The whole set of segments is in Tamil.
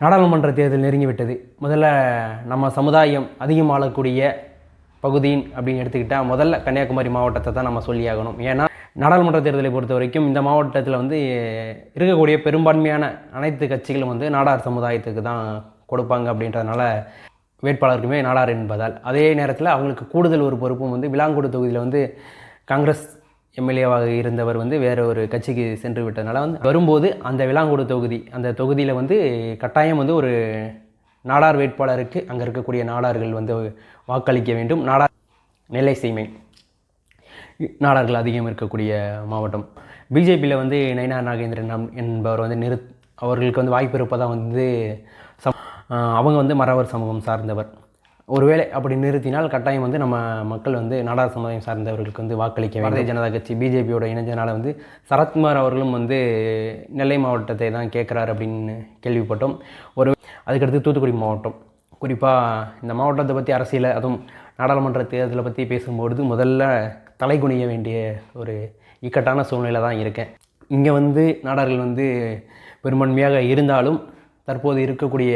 நாடாளுமன்ற தேர்தல் நெருங்கிவிட்டது. முதல்ல நம்ம சமுதாயம் அதிகம் ஆளக்கூடிய பகுதியின் அப்படின்னு எடுத்துக்கிட்டால் முதல்ல கன்னியாகுமரி மாவட்டத்தை தான் நம்ம சொல்லியாகணும். ஏன்னா நாடாளுமன்ற தேர்தலை பொறுத்த வரைக்கும் இந்த மாவட்டத்தில் வந்து இருக்கக்கூடிய பெரும்பான்மையான அனைத்து கட்சிகளும் வந்து நாடார் சமுதாயத்துக்கு தான் கொடுப்பாங்க அப்படின்றதுனால வேட்பாளருக்குமே நாடார் என்பதால். அதே நேரத்தில் அவங்களுக்கு கூடுதல் ஒரு பொறுப்பும் வந்து விலாங்குடு தொகுதியில் வந்து காங்கிரஸ் எம்எல்ஏவாக இருந்தவர் வந்து வேற ஒரு கட்சிக்கு சென்று விட்டதுனால வந்து வரும்போது அந்த விளாங்கோடு தொகுதி அந்த தொகுதியில் வந்து கட்டாயம் வந்து ஒரு நாடார் வேட்பாளருக்கு அங்கே இருக்கக்கூடிய நாடார்கள் வந்து வாக்களிக்க வேண்டும். நாடார் நெல்லை சீமை நாடார்கள் அதிகம் இருக்கக்கூடிய மாவட்டம். பிஜேபியில் வந்து நயினார் நாகேந்திரன் என்பவர் வந்து நிறு அவர்களுக்கு வந்து வாய்ப்பு இருப்பதாக வந்து சம் அவங்க வந்து மறவர் சமூகம் சார்ந்தவர். ஒருவேளை அப்படி நிறுத்தினால் கட்டாயம் வந்து நம்ம மக்கள் வந்து நாடார் சமுதாயம் சார்ந்தவர்களுக்கு வந்து வாக்களிக்க பாரதிய ஜனதா கட்சி பிஜேபியோட இணைஞ்சனால வந்து சரத்குமார் அவர்களும் வந்து நெல்லை மாவட்டத்தை தான் கேட்குறாரு அப்படின்னு கேள்விப்பட்டோம். ஒரு அதுக்கடுத்து தூத்துக்குடி மாவட்டம். குறிப்பாக இந்த மாவட்டத்தை பற்றி அரசியலை அதுவும் நாடாளுமன்ற தேர்தலை பற்றி பேசும்பொழுது முதல்ல தலைகுனிய வேண்டிய ஒரு இக்கட்டான சூழ்நிலை தான் இருக்கேன் இங்கே வந்து நாடார்கள் வந்து பெரும்பான்மையாக இருந்தாலும் தற்போது இருக்கக்கூடிய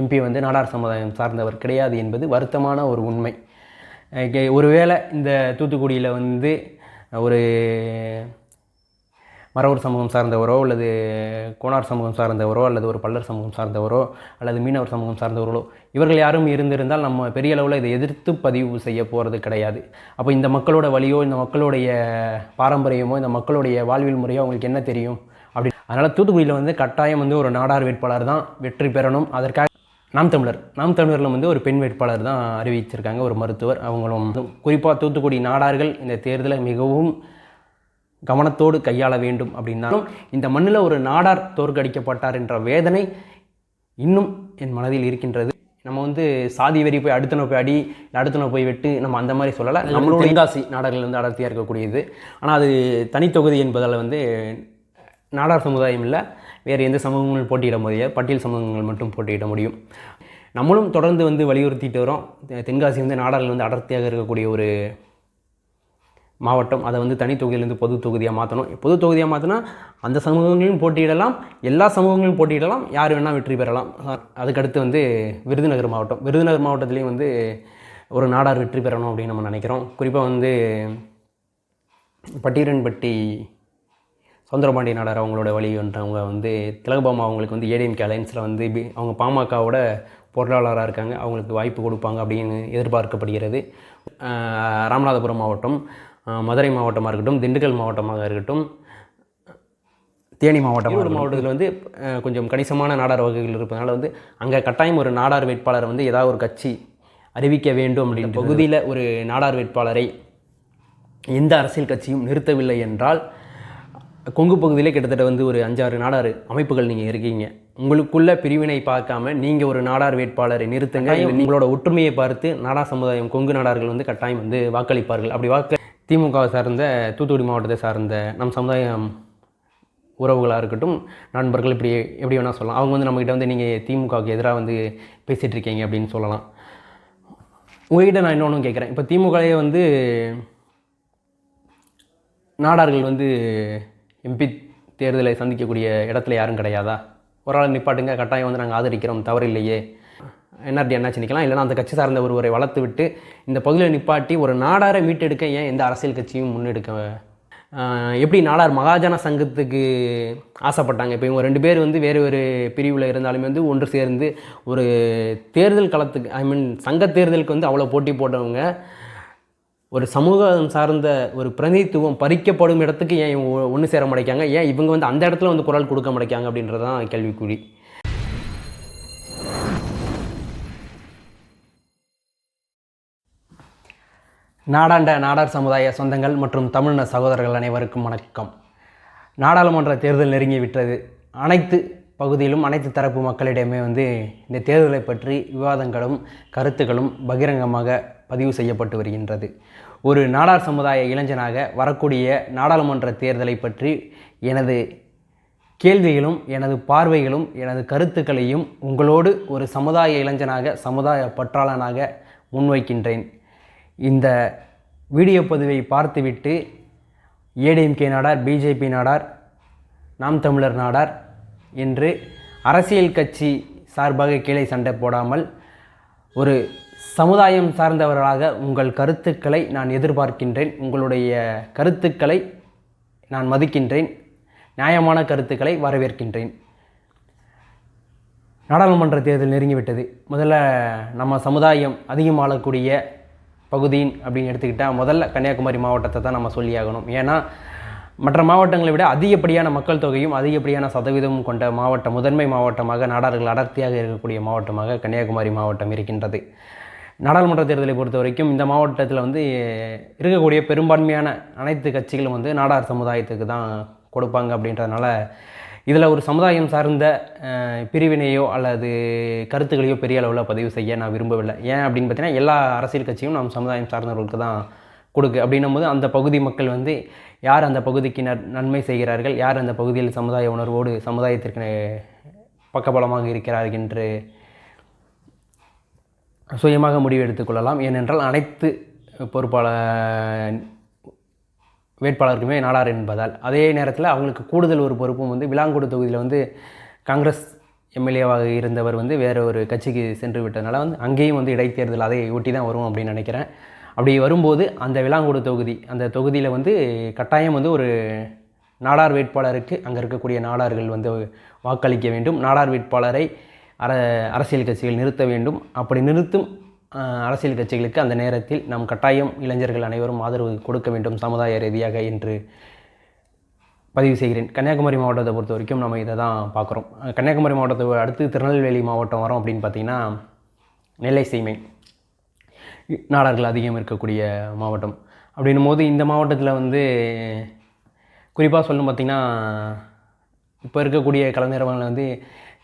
எம்பி வந்து நாடார் சமுதாயம் சார்ந்தவர் கிடையாது என்பது வருத்தமான ஒரு உண்மை. ஒருவேளை இந்த தூத்துக்குடியில் வந்து ஒரு மறவர் சமூகம் சார்ந்தவரோ அல்லது கோனார் சமூகம் சார்ந்தவரோ அல்லது ஒரு பல்லர் சமூகம் சார்ந்தவரோ அல்லது மீனவர் சமூகம் சார்ந்தவர்களோ இவர்கள் யாரும் இருந்திருந்தால் நம்ம பெரிய அளவில் இதை எதிர்த்து பதிவு செய்ய போகிறது கிடையாது. அப்போ இந்த மக்களோட வழியோ இந்த மக்களுடைய பாரம்பரியமோ இந்த மக்களுடைய வாழ்வியல் முறையோ அவங்களுக்கு என்ன தெரியும்? அப்படி அதனால் தூத்துக்குடியில் வந்து கட்டாயம் வந்து ஒரு நாடார் வேட்பாளர் தான் வெற்றி பெறணும். அதற்காக நாம் தமிழர். நாம் தமிழரில் வந்து ஒரு பெண் வேட்பாளர் தான் அறிவிச்சிருக்காங்க ஒரு மருத்துவர். அவங்களும் குறிப்பாக தூத்துக்குடி நாடார்கள் இந்த தேர்தலை மிகவும் கவனத்தோடு கையாள வேண்டும் அப்படின்னாலும் இந்த மண்ணில் ஒரு நாடார் தோற்கடிக்கப்பட்டார் என்ற வேதனை இன்னும் என் மனதில் இருக்கின்றது. நம்ம வந்து சாதி வெறி போய் அடுத்தன போய் அடி அடுத்தன போய் வெட்டு நம்ம அந்த மாதிரி சொல்லலை. நம்மளோட தென்காசி நாடார்கள் வந்து அடர்த்தியாக இருக்கக்கூடியது. ஆனால் அது தனித்தொகுதி என்பதால் வந்து நாடார் சமுதாயம் இல்லை. வேறு எந்த சமூகங்களும் போட்டியிட முடியாது பட்டியல் சமூகங்கள் மட்டும் போட்டியிட முடியும். நம்மளும் தொடர்ந்து வந்து வலியுறுத்திட்டு வரோம். தென்காசி வந்து நாடாளில் வந்து அடர்த்தியாக இருக்கக்கூடிய ஒரு மாவட்டம். அதை வந்து தனி தொகுதியிலேருந்து பொது தொகுதியாக மாற்றணும் பொது தொகுதியாக மாற்றினா அந்த சமூகங்களிலும் போட்டியிடலாம். எல்லா சமூகங்களையும் போட்டியிடலாம். யார் வேணால் வெற்றி பெறலாம். அதுக்கடுத்து வந்து விருதுநகர் மாவட்டம். விருதுநகர் மாவட்டத்துலேயும் வந்து ஒரு நாடார் வெற்றி பெறணும் அப்படின்னு நம்ம நினைக்கிறோம். குறிப்பாக வந்து பட்டீரன்பட்டி சவுந்தரபாண்டிய நாடார் அவங்களோட வழின்றவங்க வந்து திலகபாமா அவங்களுக்கு வந்து ஏடிஎம்கே அலைன்ஸில் வந்து பி- அவங்க பாமகவோட பொருளாளராக இருக்காங்க. அவங்களுக்கு வாய்ப்பு கொடுப்பாங்க அப்படின்னு எதிர்பார்க்கப்படுகிறது. ராமநாதபுரம் மாவட்டம் மதுரை மாவட்டமாக இருக்கட்டும் திண்டுக்கல் மாவட்டமாக இருக்கட்டும் தேனி மாவட்டம் ஈரோடு மாவட்டத்தில் வந்து கொஞ்சம் கணிசமான நாடார் வகைகள் இருப்பதனால வந்து அங்கே கட்டாயம் ஒரு நாடார் வேட்பாளரை வந்து ஏதாவது ஒரு கட்சி அறிவிக்க வேண்டும் அப்படின்னு பகுதியில் ஒரு நாடார் வேட்பாளரை எந்த அரசியல் கட்சியும் நிறுத்தவில்லை என்றால் கொங்கு பகுதியிலே கிட்டத்தட்ட வந்து ஒரு அஞ்சாறு நாடார் அமைப்புகள் நீங்கள் இருக்கீங்க. உங்களுக்குள்ள பிரிவினை பார்க்காம நீங்கள் ஒரு நாடார் வேட்பாளரை நிறுத்துங்க. உங்களோட ஒற்றுமையை பார்த்து நாடார் சமுதாயம் கொங்கு நாடார்கள் வந்து கட்டாயம் வந்து வாக்களிப்பார்கள். அப்படி வாக்கு திமுக சார்ந்த தூத்துக்குடி மாவட்டத்தை சார்ந்த நம் சமுதாயம் உறவுகளாக இருக்கட்டும் நண்பர்கள் இப்படி எப்படி வேணால் சொல்லலாம். அவங்க வந்து நம்மக்கிட்ட வந்து நீங்கள் திமுகவுக்கு எதிராக வந்து பேசிகிட்டு இருக்கீங்க அப்படின்னு சொல்லலாம். உங்ககிட்ட நான் இன்னொன்றும் கேட்குறேன் இப்போ திமுகவே வந்து நாடார்கள் வந்து எம்பி தேர்தலை சந்திக்கக்கூடிய இடத்துல யாரும் கிடையாதா? ஒரு ஆள் நிப்பாட்டுங்க கட்டாயம் வந்து நாங்கள் ஆதரிக்கிறோம் தவறு இல்லையே. என்ஆர்டி என்னாச்சு நிற்கலாம் இல்லைன்னா அந்த கட்சி சார்ந்த ஒருவரை வளர்த்து விட்டு இந்த பகுதியில் நிப்பாட்டி ஒரு நாடாரை மீட்டெடுக்க ஏன் எந்த அரசியல் கட்சியும் முன்னெடுக்க எப்படி நாடார் மகாஜன சங்கத்துக்கு ஆசைப்பட்டாங்க? இப்போ இவங்க ரெண்டு பேர் வந்து வேறு வேறு பிரிவில் இருந்தாலுமே வந்து ஒன்று சேர்ந்து ஒரு தேர்தல் களத்துக்கு ஐ மீன் சங்க தேர்தலுக்கு வந்து அவ்வளோ போட்டி போட்டவங்க ஒரு சமூகம் சார்ந்த ஒரு பிரதிநிதித்துவம் பறிக்கப்படும் இடத்துக்கு ஏன் இவங்க ஒன்று சேர மாட்டேங்காங்க? ஏன் இவங்க வந்து அந்த இடத்துல வந்து குரல் கொடுக்க மாட்டேங்காங்க அப்படின்றது தான் கேள்விக்குறி. நாடாண்ட நாடார் சமுதாய சொந்தங்கள் மற்றும் தமிழின சகோதரர்கள் அனைவருக்கும் வணக்கம். நாடாளுமன்ற தேர்தல் நெருங்கி விட்டது. அனைத்து பகுதியிலும் அனைத்து தரப்பு மக்களிடமே வந்து இந்த தேர்தலை பற்றி விவாதங்களும் கருத்துக்களும் பகிரங்கமாக பதிவு செய்யப்பட்டு வருகின்றது. ஒரு நாடார் சமுதாய இளைஞனாக வரக்கூடிய நாடாளுமன்ற தேர்தலை பற்றி எனது கேள்விகளும் எனது பார்வைகளும் எனது கருத்துக்களையும் உங்களோடு ஒரு சமுதாய இளைஞனாக சமுதாய பற்றாளனாக முன்வைக்கின்றேன். இந்த வீடியோ பதிவை பார்த்துவிட்டு ஏடிஎம்கே நாடார் பிஜேபி நாடார் நாம் தமிழர் நாடார் என்று அரசியல் கட்சி சார்பாக கீழே சண்டை போடாமல் ஒரு சமுதாயம் சார்ந்தவர்களாக உங்கள் கருத்துக்களை நான் எதிர்பார்க்கின்றேன். உங்களுடைய கருத்துக்களை நான் மதிக்கின்றேன். நியாயமான கருத்துக்களை வரவேற்கின்றேன். நாடாளுமன்ற தேர்தல் நெருங்கிவிட்டது. முதல்ல நம்ம சமுதாயம் அதிகம் ஆளக்கூடிய பகுதியின் அப்படின்னு எடுத்துக்கிட்டால் முதல்ல கன்னியாகுமரி மாவட்டத்தை தான் நம்ம சொல்லியாகணும். ஏன்னா மற்ற மாவட்டங்களை விட அதிகப்படியான மக்கள் தொகையும் அதிகப்படியான சதவீதமும் கொண்ட மாவட்டம் முதன்மை மாவட்டமாக நாடார்கள் அடர்த்தியாக இருக்கக்கூடிய மாவட்டமாக கன்னியாகுமரி மாவட்டம் இருக்கின்றது. நாடாளுமன்ற தேர்தலை பொறுத்த வரைக்கும் இந்த மாவட்டத்தில் வந்து இருக்கக்கூடிய பெரும்பான்மையான அனைத்து கட்சிகளும் வந்து நாடார் சமுதாயத்துக்கு தான் கொடுப்பாங்க அப்படின்றதுனால இதில் ஒரு சமுதாயம் சார்ந்த பிரிவினையோ அல்லது கருத்துக்களையோ பெரிய அளவில் பதிவு செய்ய நான் விரும்பவில்லை. ஏன் அப்படின்னு பார்த்தீங்கன்னா எல்லா அரசியல் கட்சியும் நம் சமுதாயம் சார்ந்தவர்களுக்கு தான் கொடுக்கு. அப்படின்னும் போது அந்த பகுதி மக்கள் வந்து யார் அந்த பகுதிக்கு நன் நன்மை செய்கிறார்கள்? யார் அந்த பகுதியில் சமுதாய உணர்வோடு சமுதாயத்திற்கு பக்கபலமாக இருக்கிறார்கள் என்று சுயமாக முடிவு எடுத்துக்கொள்ளலாம் ஏனென்றால் அனைத்து பொறுப்பாளர் வேட்பாளருக்குமே நாடார் என்பதால். அதே நேரத்தில் அவங்களுக்கு கூடுதல் ஒரு பொறுப்பும் வந்து விலாங்குடி தொகுதியில் வந்து காங்கிரஸ் எம்எல்ஏவாக இருந்தவர் வந்து வேற ஒரு கட்சிக்கு சென்று விட்டதுனால வந்து அங்கேயும் வந்து இடைத்தேர்தல் அதை ஒட்டி தான் வரும் அப்படின்னு நினைக்கிறேன். அப்படி வரும்போது அந்த விலாங்குடி தொகுதி அந்த தொகுதியில் வந்து கட்டாயம் வந்து ஒரு நாடார் வேட்பாளருக்கு அங்கே இருக்கக்கூடிய நாடார்கள் வந்து வாக்களிக்க வேண்டும். நாடார் வேட்பாளரை அர அரசியல் கட்சிகள் நிறுத்த வேண்டும். அப்படி நிறுத்தும் அரசியல் கட்சிகளுக்கு அந்த நேரத்தில் நாம் கட்டாயம் இளைஞர்கள் அனைவரும் ஆதரவு கொடுக்க வேண்டும் சமுதாய ரீதியாக என்று பதிவு செய்கிறேன். கன்னியாகுமரி மாவட்டத்தை பொறுத்த வரைக்கும் நம்ம இதை தான் பார்க்குறோம். கன்னியாகுமரி மாவட்டத்தை அடுத்து திருநெல்வேலி மாவட்டம் வரோம் அப்படின்னு பார்த்தீங்கன்னா நெல்லை சீமை நாடார்கள் அதிகம் இருக்கக்கூடிய மாவட்டம். அப்படின்னும் போது இந்த மாவட்டத்தில் வந்து குறிப்பாக சொல்லணும் பார்த்திங்கன்னா இப்போ இருக்கக்கூடிய கலைஞரவங்களை வந்து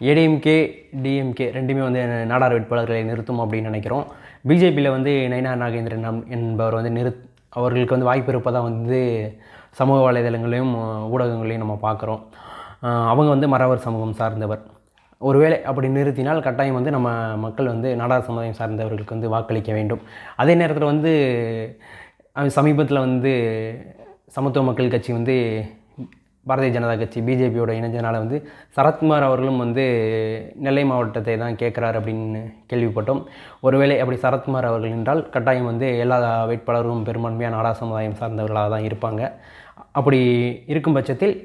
ஏடிஎம்கே டிஎம்கே ரெண்டுமே வந்து நாடார் வேட்பாளர்களை நிறுத்தும் அப்படின்னு நினைக்கிறோம். பிஜேபியில் வந்து நயனா நாகேந்திரன் நம்- என்பவர் வந்து நிறுத் அவர்களுக்கு வந்து வாய்ப்பு இருப்பதாக வந்து சமூக வலைதளங்களையும் ஊடகங்களையும் நம்ம பார்க்குறோம். அவங்க வந்து மறவர் சமூகம் சார்ந்தவர். ஒருவேளை அப்படி நிறுத்தினால் கட்டாயம் வந்து நம்ம மக்கள் வந்து நாடார் சமுதாயம் சார்ந்தவர்களுக்கு வந்து வாக்களிக்க வேண்டும். அதே நேரத்தில் வந்து சமீபத்தில் வந்து சமத்துவ மக்கள் கட்சி வந்து பாரதிய ஜனதா கட்சி பிஜேபியோட இணைஞ்சனால வந்து சரத்குமார் அவர்களும் வந்து நெல்லை மாவட்டத்தை தான் கேட்குறாரு அப்படின்னு கேள்விப்பட்டோம். ஒருவேளை அப்படி சரத்குமார் அவர்கள் என்றால் கட்டாயம் வந்து எல்லா வேட்பாளரும் பெரும்பான்மையாக நாடா சமுதாயம் சார்ந்தவர்களாக தான் இருப்பாங்க. அப்படி இருக்கும் பட்சத்தில்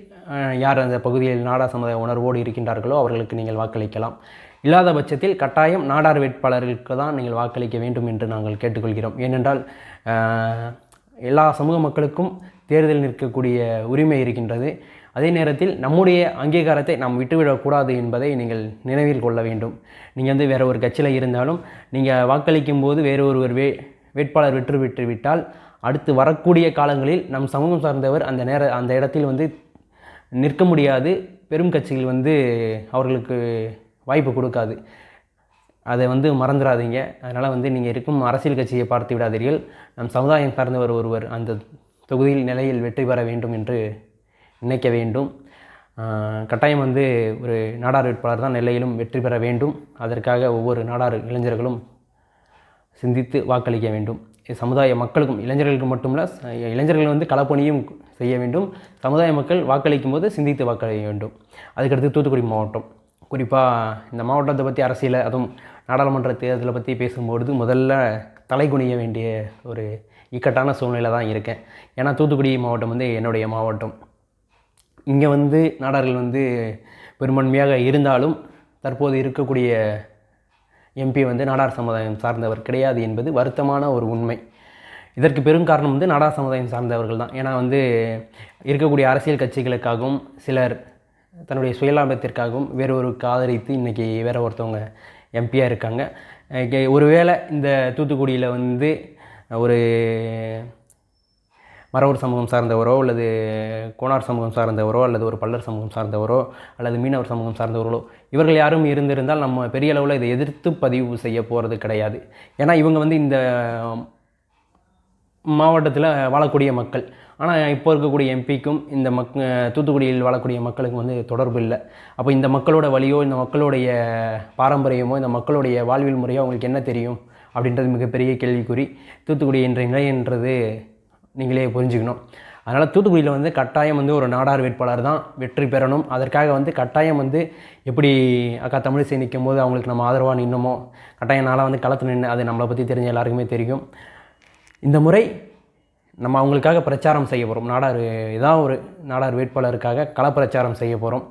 யார் அந்த பகுதியில் நாடா சமுதாய உணர்வோடு இருக்கின்றார்களோ அவர்களுக்கு நீங்கள் வாக்களிக்கலாம். இல்லாத பட்சத்தில் கட்டாயம் நாடார் வேட்பாளர்களுக்கு தான் நீங்கள் வாக்களிக்க வேண்டும் என்று நாங்கள் கேட்டுக்கொள்கிறோம். ஏனென்றால் எல்லா சமூக மக்களுக்கும் தேர்தல் நிற்கக்கூடிய உரிமை இருக்கின்றது. அதே நேரத்தில் நம்முடைய அங்கீகாரத்தை நாம் விட்டுவிடக்கூடாது என்பதை நீங்கள் நினைவில் கொள்ள வேண்டும். நீங்கள் வந்து வேறு ஒரு கட்சியில் இருந்தாலும் நீங்கள் வாக்களிக்கும் போது வேறு ஒருவர் வே வேட்பாளர் வெற்றி பெற்று விட்டால் அடுத்து வரக்கூடிய காலங்களில் நம் சமூகம் சார்ந்தவர் அந்த நேர அந்த இடத்தில் வந்து நிற்க முடியாது. பெரும் கட்சிகள் வந்து அவர்களுக்கு வாய்ப்பு கொடுக்காது. அதை வந்து மறந்துடாதீங்க. அதனால் வந்து நீங்கள் இருக்கும் அரசியல் கட்சியை பார்த்து விடாதீர்கள். நம் சமுதாயம் சார்ந்தவர் ஒருவர் அந்த தொகுதியில் நிலையில் வெற்றி பெற வேண்டும் என்று நினைக்க வேண்டும். கட்டாயம் வந்து ஒரு நாடார் வேட்பாளர் தான் நெல்லையிலும் வெற்றி பெற வேண்டும். அதற்காக ஒவ்வொரு நாடார் இளைஞர்களும் சிந்தித்து வாக்களிக்க வேண்டும். இது சமுதாய மக்களுக்கும் இளைஞர்களுக்கு மட்டுமல்ல இளைஞர்கள் வந்து களப்பணியும் செய்ய வேண்டும். சமுதாய மக்கள் வாக்களிக்கும் போது சிந்தித்து வாக்களிக்க வேண்டும். அதுக்கடுத்து தூத்துக்குடி மாவட்டம். குறிப்பாக இந்த மாவட்டத்தை பற்றி அரசியலை அதுவும் நாடாளுமன்ற தேர்தலை பற்றி பேசும்பொழுது முதல்ல தலை குனிய வேண்டிய ஒரு இக்கட்டான சூழ்நிலை தான் இருக்கேன். ஏன்னா தூத்துக்குடி மாவட்டம் வந்து என்னுடைய மாவட்டம். இங்கே வந்து நாடார்கள் வந்து பெரும்பான்மையாக இருந்தாலும் தற்போது இருக்கக்கூடிய எம்பி வந்து நாடார் சமுதாயம் சார்ந்தவர் கிடையாது என்பது வருத்தமான ஒரு உண்மை. இதற்கு பெரும் காரணம் வந்து நாடார் சமுதாயம் சார்ந்தவர்கள் தான். ஏன்னா வந்து இருக்கக்கூடிய அரசியல் கட்சிகளுக்காகவும் சிலர் தன்னுடைய சுயலாபத்திற்காகவும் வேறொருக்கு ஆதரித்து இன்றைக்கி வேற ஒருத்தவங்க எம்பியாக இருக்காங்க. ஒருவேளை இந்த தூத்துக்குடியில் வந்து ஒரு மறவர் சமூகம் சார்ந்தவரோ அல்லது கோனார் சமூகம் சார்ந்தவரோ அல்லது ஒரு பல்லர் சமூகம் சார்ந்தவரோ அல்லது மீனவர் சமூகம் சார்ந்தவர்களோ இவர்கள் யாரும் இருந்திருந்தால் நம்ம பெரிய அளவில் இதை எதிர்த்து பதிவு செய்ய போகிறது கிடையாது. ஏன்னா இவங்க வந்து இந்த மாவட்டத்தில் வாழக்கூடிய மக்கள். ஆனால் இப்போ இருக்கக்கூடிய எம்பிக்கும் இந்த மக் தூத்துக்குடியில் வாழக்கூடிய மக்களுக்கும் வந்து தொடர்பு இல்லை. அப்போ இந்த மக்களோட வழியோ இந்த மக்களுடைய பாரம்பரியமோ இந்த மக்களுடைய வாழ்வியல் முறையோ அவங்களுக்கு என்ன தெரியும்? அப்படின்றது மிகப்பெரிய கேள்விக்குறி. தூத்துக்குடி என்ற நிலைன்றது நீங்களே புரிஞ்சுக்கணும். அதனால் தூத்துக்குடியில் வந்து கட்டாயம் வந்து ஒரு நாடார் வேட்பாளர் தான் வெற்றி பெறணும். அதற்காக வந்து கட்டாயம் வந்து எப்படி அக்கா தமிழிசை நிற்கும் போது அவங்களுக்கு நம்ம ஆதரவாக நின்னமோ கட்டாயம் நாளாக வந்து களத்தில் நின்று அது நம்மளை பற்றி தெரிஞ்ச எல்லாருக்குமே தெரியும். இந்த முறை நம்ம அவங்களுக்காக பிரச்சாரம் செய்ய போகிறோம் நாடார் இதான் ஒரு நாடார் வேட்பாளருக்காக களப்பிரச்சாரம் செய்ய போகிறோம்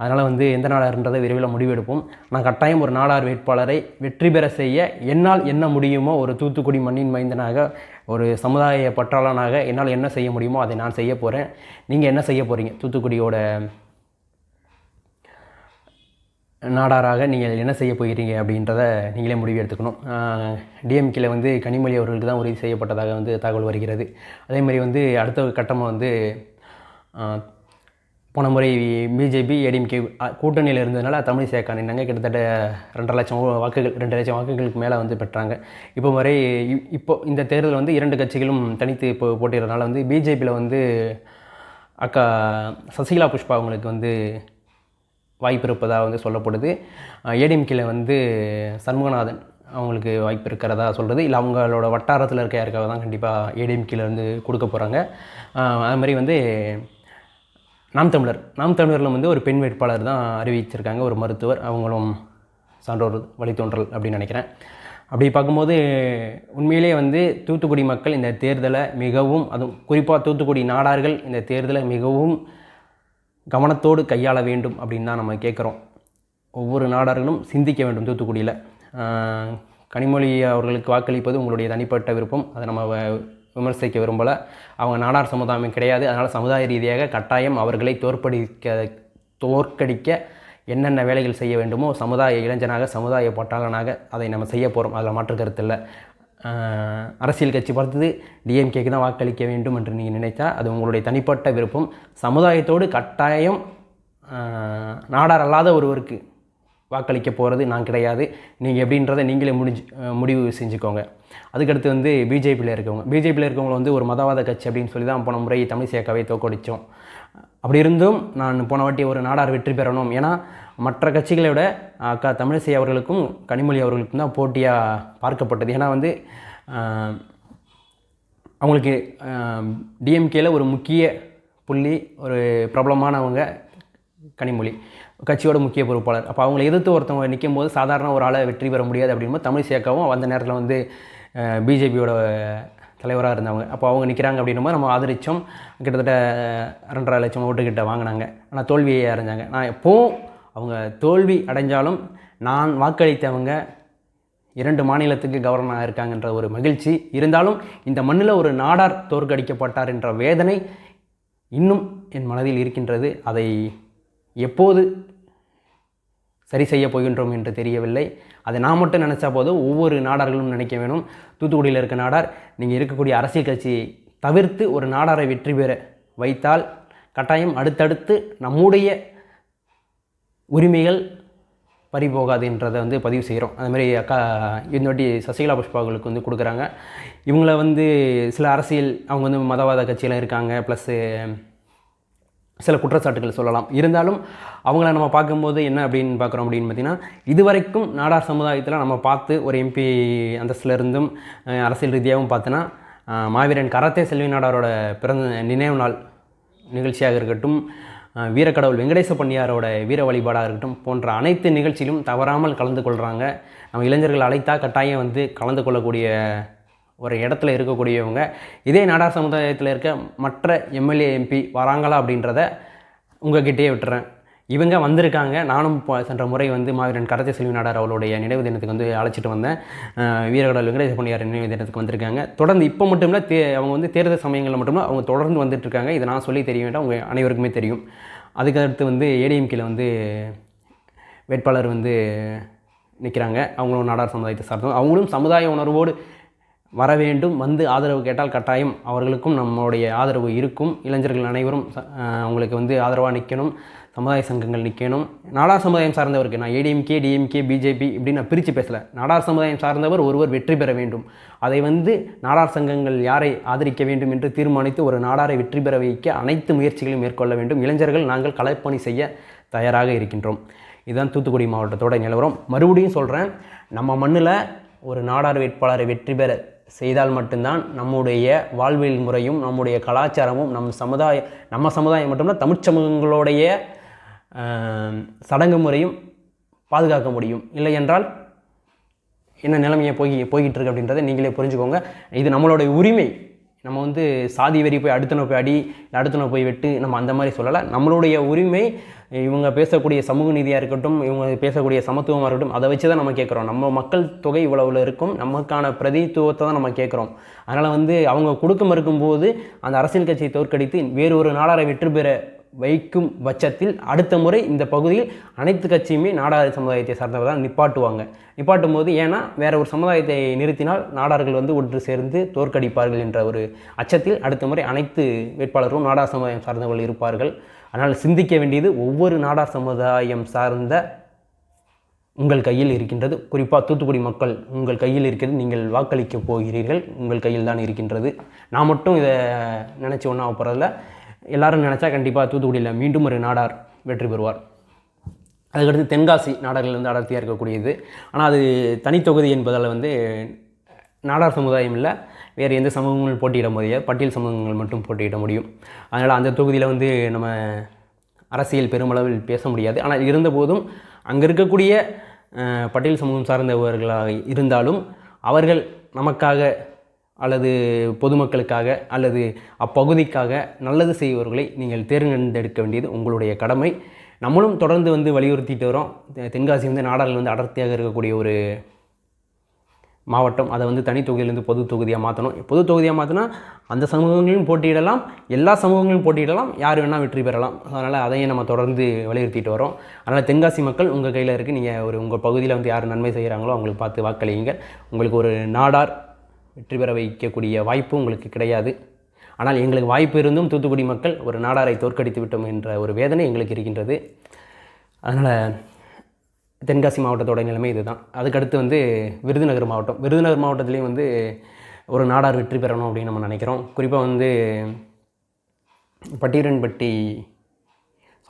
அதனால் வந்து எந்த நாடார்ன்றதை விரைவில் முடிவெடுப்போம். நான் கட்டாயம் ஒரு நாடார் வேட்பாளரை வெற்றி பெற செய்ய என்னால் என்ன முடியுமோ ஒரு தூத்துக்குடி மண்ணின் மைந்தனாக ஒரு சமுதாய பற்றாளனாக என்னால் என்ன செய்ய முடியுமோ அதை நான் செய்ய போகிறேன் நீங்கள் என்ன செய்ய போகிறீங்க தூத்துக்குடியோட நாடாராக நீங்கள் என்ன செய்ய போகிறீங்க அப்படின்றத நீங்களே முடிவு எடுத்துக்கணும். டிஎம்கேல வந்து கனிமொழி அவர்களுக்கு தான் உறுதி செய்யப்பட்டதாக வந்து தகவல் வருகிறது. அதேமாதிரி வந்து அடுத்த கட்டமாக வந்து போன முறை பிஜேபி ஏடிஎம்கே கூட்டணியில் இருந்ததுனால தமிழ் சேக்கா நின்னாங்க. கிட்டத்தட்ட ரெண்டரை லட்சம் வாக்குகள் ரெண்டு லட்சம் வாக்குகளுக்கு மேலே வந்து பெற்றாங்க. இப்போ வரை இப்போ இந்த தேர்தல் வந்து இரண்டு கட்சிகளும் தனித்து இப்போ போட்டிடுறதுனால வந்து பிஜேபியில் வந்து அக்கா சசிகலா புஷ்பா அவங்களுக்கு வந்து வாய்ப்பு இருப்பதாக வந்து சொல்லப்படுது. ஏடிஎம்கேல வந்து சண்முகநாதன் அவங்களுக்கு வாய்ப்பு இருக்கிறதா சொல்கிறது இல்லை அவங்களோட வட்டாரத்தில் இருக்க யாருக்காக தான் கண்டிப்பாக ஏடிஎம்கேலேருந்து கொடுக்க போகிறாங்க அது மாதிரி வந்து நாம் தமிழர். நாம் தமிழரில் வந்து ஒரு பெண் வேட்பாளர் தான் அறிவிச்சிருக்காங்க. ஒரு மருத்துவர். அவங்களும் சான்றோர் வழித்தோன்றல் அப்படின்னு நினைக்கிறேன். அப்படி பார்க்கும்போது உண்மையிலே வந்து தூத்துக்குடி மக்கள் இந்த தேர்தலை மிகவும் அதுவும் குறிப்பாக தூத்துக்குடி நாடார்கள் இந்த தேர்தலை மிகவும் கவனத்தோடு கையாள வேண்டும் அப்படின்னு தான் நம்ம கேட்குறோம். ஒவ்வொரு நாடார்களும் சிந்திக்க வேண்டும் தூத்துக்குடியில். கனிமொழி அவர்களுக்கு வாக்களிப்பது உங்களுடைய தனிப்பட்ட விருப்பம். அதை நம்ம விமர்சிக்க விரும்பலை. அவங்க நாடார் சமுதாயம் கிடையாது. அதனால் சமுதாய ரீதியாக கட்டாயம் அவர்களை தோற்கடிக்க தோற்கடிக்க என்னென்ன வேலைகள் செய்ய வேண்டுமோ சமுதாய இளைஞனாக சமுதாய பட்டாளனாக அதை நம்ம செய்ய போகிறோம் அதில் மாற்று கருத்து இல்லை. அரசியல் கட்சி பார்த்தது டிஎம்கேக்கு தான் வாக்களிக்க வேண்டும் என்று நீங்கள் நினைத்தா அது உங்களுடைய தனிப்பட்ட விருப்பம். சமுதாயத்தோடு கட்டாயம் நாடார் அல்லாத ஒருவருக்கு வாக்களிக்க போகிறது நான் கிடையாது. நீங்கள் எப்படின்றத நீங்களே முடிஞ்சு முடிவு செஞ்சுக்கோங்க. அதுக்கடுத்து வந்து பிஜேபியில் இருக்கவங்க. பிஜேபியில் இருக்கவங்க வந்து ஒரு மதவாத கட்சி அப்படின்னு சொல்லி தான் போன முறை தமிழ் தோக்கடித்தோம் அப்படி இருந்தும் நான் போன வாட்டி ஒரு நாடார் வெற்றி பெறணும். ஏன்னா மற்ற கட்சிகளை விட அக்கா தமிழிசை அவர்களுக்கும் கனிமொழி அவர்களுக்கும் தான் போட்டியாக பார்க்கப்பட்டது. ஏன்னா வந்து அவங்களுக்கு டிஎம்கேல ஒரு முக்கிய புள்ளி ஒரு பிரபலமானவங்க கனிமொழி. கட்சியோட முக்கிய பொறுப்பாளர். அப்போ அவங்களை எதிர்த்து ஒருத்தவங்க நிற்கும் போது சாதாரண ஒரு ஆளை வெற்றி பெற முடியாது அப்படிங்கும்போது தமிழ் சேக்காவும் அந்த நேரத்தில் வந்து பிஜேபியோட தலைவராக இருந்தவங்க அப்போ அவங்க நிற்கிறாங்க அப்படின்னும் போது நம்ம ஆதரித்தோம் கிட்டத்தட்ட ரெண்டரை லட்சம் ஓட்டுக்கிட்ட வாங்கினாங்க. ஆனால் தோல்வியை அடைஞ்சாங்க. நான் எப்போவும் அவங்க தோல்வி அடைஞ்சாலும் நான் வாக்களித்தவங்க இரண்டு மாநிலத்துக்கு கவர்னராக இருக்காங்கன்ற ஒரு மகிழ்ச்சி. இருந்தாலும் இந்த மண்ணில் ஒரு நாடார் தோற்கடிக்கப்பட்டார் என்ற வேதனை இன்னும் என் மனதில் இருக்கின்றது. அதை எப்போது சரி செய்ய போகின்றோம் என்று தெரியவில்லை. அதை நான் மட்டும் நினச்சா போதும். ஒவ்வொரு நாடார்களும் நினைக்க வேணும். தூத்துக்குடியில் இருக்க நாடார் நீங்கள் இருக்கக்கூடிய அரசியல் கட்சியை தவிர்த்து ஒரு நாடாரை வெற்றி பெற வைத்தால் கட்டாயம் அடுத்தடுத்து நம்முடைய உரிமைகள் பறிபோகாதுன்றதை வந்து பதிவு செய்கிறோம். அது மாதிரி அக்கா இந்த வாட்டி சசிகலா புஷ்பாவுக்கு வந்து கொடுக்குறாங்க. இவங்கள வந்து சில அரசியல் அவங்க வந்து மதவாத கட்சியெலாம் இருக்காங்க. ப்ளஸ்ஸு சில குற்றச்சாட்டுகள் சொல்லலாம். இருந்தாலும் அவங்கள நம்ம பார்க்கும்போது என்ன அப்படின்னு பார்க்குறோம் அப்படின்னு பார்த்தீங்கன்னா இதுவரைக்கும் நாடார் சமுதாயத்தில் நம்ம பார்த்து ஒரு எம்பி அந்தஸ்துல இருந்தும் அரசியல் ரீதியாகவும் பார்த்தோன்னா மாவீரன் கரத்தே செல்வி நாடாரோட பிறந்த நினைவு நாள் நிகழ்ச்சியாக இருக்கட்டும் வீரக்கடவுள் வெங்கடேச பண்ணியாரோட வீர வழிபாடாக இருக்கட்டும் போன்ற அனைத்து நிகழ்ச்சியிலும் தவறாமல் கலந்து கொள்கிறாங்க நம்ம இளைஞர்கள் அழைத்தா கட்டாயம் வந்து கலந்து கொள்ளக்கூடிய ஒரு இடத்துல இருக்கக்கூடியவங்க இதே நாடார் சமுதாயத்தில் இருக்க மற்ற எம்எல்ஏ எம்பி வராங்களா அப்படின்றத உங்ககிட்டயே விட்டுறேன். இவங்க வந்திருக்காங்க. நானும் இப்போ சென்ற முறை வந்து மாவீரன் கரத்தை செல்வி நாடார் அவளுடைய நினைவு தினத்துக்கு வந்து அழைச்சிட்டு வந்தேன். வீரகடல் வெங்கடேச பொன்னியார் நினைவு தினத்துக்கு வந்திருக்காங்க. தொடர்ந்து இப்போ மட்டும் இல்லை தே அவங்க வந்து தேர்தல் சமயங்களில் மட்டும் அவங்க தொடர்ந்து வந்துட்டுருக்காங்க இதை நான் சொல்லி தெரிய வேண்டாம். உங்கள் அனைவருக்குமே தெரியும். அதுக்கு அடுத்து வந்து ஏடிஎம்கேல வந்து வேட்பாளர் வந்து நிற்கிறாங்க அவங்களும் நாடார் சமுதாயத்தை சார்ந்தவங்க. அவங்களும் சமுதாய உணர்வோடு வர வேண்டும் வந்து ஆதரவு கேட்டால் கட்டாயம் அவர்களுக்கும் நம்மளுடைய ஆதரவு இருக்கும். இளைஞர்கள் அனைவரும் அவங்களுக்கு வந்து ஆதரவாக நிற்கணும் சமுதாய சங்கங்கள் நிற்கணும் நாடார் சமுதாயம் சார்ந்தவருக்கு நான் ஏடிஎம்கே டிஎம்கே பிஜேபி இப்படின்னு நான் பிரித்து பேசலை. நாடார் சமுதாயம் சார்ந்தவர் ஒருவர் வெற்றி பெற வேண்டும். அதை வந்து நாடார் சங்கங்கள் யாரை ஆதரிக்க வேண்டும் என்று தீர்மானித்து ஒரு நாடாரை வெற்றி பெற வைக்க அனைத்து முயற்சிகளையும் மேற்கொள்ள வேண்டும். இளைஞர்கள் நாங்கள் களப்பணி செய்ய தயாராக இருக்கின்றோம். இதுதான் தூத்துக்குடி மாவட்டத்தோட நிலவரம். மறுபடியும் சொல்கிறேன் நம்ம மண்ணில் ஒரு நாடார் வேட்பாளரை வெற்றி பெற செய்தால் மட்டும்தான் நம்முடைய வாழ்வியல் முறையும் நம்முடைய கலாச்சாரமும் நம் சமுதாய நம்ம சமுதாயம் மட்டும்ல தமிழ் சமூகங்களுடைய சடங்கு முறையும் பாதுகாக்க முடியும். இல்லை என்றால் என்ன நிலைமையை போய் போய்கிட்டு இருக்கு அப்படின்றத நீங்களே புரிஞ்சுக்கோங்க. இது நம்மளுடைய உரிமை. நம்ம வந்து சாதி வெறி போய் அடுத்தன போய் அடி அடுத்தன போய் வெட்டு நம்ம அந்த மாதிரி சொல்லலை. நம்மளுடைய உரிமை இவங்க பேசக்கூடிய சமூக நீதியாக இருக்கட்டும் இவங்க பேசக்கூடிய சமத்துவமாக இருக்கட்டும் அதை வச்சு தான் நம்ம கேட்குறோம் நம்ம மக்கள் தொகை இவ்வளவுல இருக்கும் நமக்கான பிரதித்துவத்தை தான் நம்ம கேட்குறோம் அதனால் வந்து அவங்க கொடுக்க மறுக்கும்போது அந்த அரசியல் கட்சியை தோற்கடித்து வேறு ஒரு நாடாரை வெற்றி பெற வைக்கும் பட்சத்தில் அடுத்த முறை இந்த பகுதியில் அனைத்து கட்சியுமே நாடார் சமுதாயத்தை சார்ந்தவர் தான் நிப்பாட்டுவாங்க. நிப்பாட்டும் போது ஏன்னா வேற ஒரு சமுதாயத்தை நிறுத்தினால் நாடார்கள் வந்து ஒன்று சேர்ந்து தோற்கடிப்பார்கள் என்ற ஒரு அச்சத்தில் அடுத்த முறை அனைத்து வேட்பாளர்களும் நாடார் சமுதாயம் சார்ந்தவர்கள் இருப்பார்கள். அதனால் சிந்திக்க வேண்டியது ஒவ்வொரு நாடார் சமுதாயம் சார்ந்த உங்கள் கையில் இருக்கின்றது. குறிப்பாக தூத்துக்குடி மக்கள் உங்கள் கையில் இருக்கிறது நீங்கள் வாக்களிக்க போகிறீர்கள் உங்கள் கையில் தான் இருக்கின்றது. நான் மட்டும் இதை நினச்சி ஒன்றா போகிறதில்ல எல்லாரும் நினச்சா கண்டிப்பாக தூத்துக்குடியில் மீண்டும் ஒரு நாடார் வெற்றி பெறுவார். அதுக்கடுத்து தென்காசி நாடார்கள் வந்து அடர்த்தியாக இருக்கக்கூடியது. ஆனால் அது தனித்தொகுதி என்பதால் வந்து நாடார் சமுதாயம் இல்லை வேறு எந்த சமூகங்கள் போட்டியிட முடியாது. பட்டியல் சமூகங்கள் மட்டும் போட்டியிட முடியும். அதனால் அந்த தொகுதியில் வந்து நம்ம அரசியல் பெருமளவில் பேச முடியாது. ஆனால் இருந்தபோதும் அங்கே இருக்கக்கூடிய பட்டியல் சமூகம் சார்ந்தவர்களாக இருந்தாலும் அவர்கள் நமக்காக அல்லது பொதுமக்களுக்காக அல்லது அப்பகுதிக்காக நல்லது செய்பவர்களை நீங்கள் தேர்ந்தெடுக்க வேண்டியது உங்களுடைய கடமை. நம்மளும் தொடர்ந்து வந்து வலியுறுத்திட்டு வரோம். தென்காசி வந்து நாடாளில் வந்து அடர்த்தியாக இருக்கக்கூடிய ஒரு மாவட்டம். அதை வந்து தனி தொகுதியிலேருந்து பொது தொகுதியாக மாற்றணும் பொது தொகுதியாக மாற்றினா அந்த சமூகங்களிலும் போட்டியிடலாம். எல்லா சமூகங்களையும் போட்டியிடலாம். யார் வேணால் வெற்றி பெறலாம். அதனால் அதையும் நம்ம தொடர்ந்து வலியுறுத்திட்டு வரோம். அதனால் தென்காசி மக்கள் உங்கள் கையில் இருக்குது நீங்கள் ஒரு உங்கள் பகுதியில் வந்து யார் நன்மை செய்கிறாங்களோ அவங்களுக்கு பார்த்து வாக்களியுங்கள். உங்களுக்கு ஒரு நாடார் வெற்றி பெற வைக்கக்கூடிய வாய்ப்பு உங்களுக்கு கிடையாது. ஆனால் எங்களுக்கு வாய்ப்பு இருந்தும் தூத்துக்குடி மக்கள் ஒரு நாடாரை தோற்கடித்து விட்டோம் என்ற ஒரு வேதனை எங்களுக்கு இருக்கின்றது. அதனால் தென்காசி மாவட்டத்தோட நிலைமை இதுதான். அதுக்கடுத்து வந்து விருதுநகர் மாவட்டம். விருதுநகர் மாவட்டத்துலேயும் வந்து ஒரு நாடார் வெற்றி பெறணும் அப்படின்னு நம்ம நினைக்கிறோம். குறிப்பாக வந்து பட்டீரன்பட்டி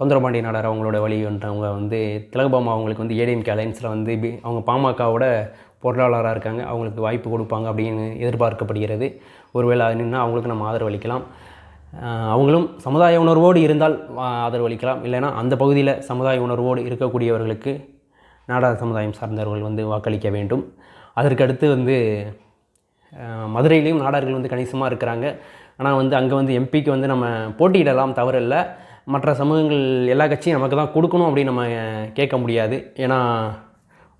சவுந்தரபாண்டிய நாடார் அவங்களோட வழி ஒன்றவங்க வந்து திலகபாமா அவங்களுக்கு வந்து ஏடிஎம்கே அலைன்ஸில் வந்து பி- அவங்க பாமகவோட பொருளாளராக இருக்காங்க. அவங்களுக்கு வாய்ப்பு கொடுப்பாங்க அப்படின்னு எதிர்பார்க்கப்படுகிறது. ஒருவேளை அது நின்று அவங்களுக்கு நம்ம ஆதரவு அளிக்கலாம் அவங்களும் சமுதாய உணர்வோடு இருந்தால் ஆதரவு அளிக்கலாம் இல்லைன்னா அந்த பகுதியில் சமுதாய உணர்வோடு இருக்கக்கூடியவர்களுக்கு நாடார் சமுதாயம் சார்ந்தவர்கள் வந்து வாக்களிக்க வேண்டும். அதற்கடுத்து வந்து மதுரையிலையும் நாடார்கள் வந்து கணிசமாக இருக்கிறாங்க. ஆனால் வந்து அங்கே வந்து எம்பிக்கு வந்து நம்ம போட்டியிடலாம் தவறில்லை. மற்ற சமூகங்கள் எல்லா கட்சியும் நமக்கு தான் கொடுக்கணும் அப்படின்னு நம்ம கேட்க முடியாது. ஏன்னா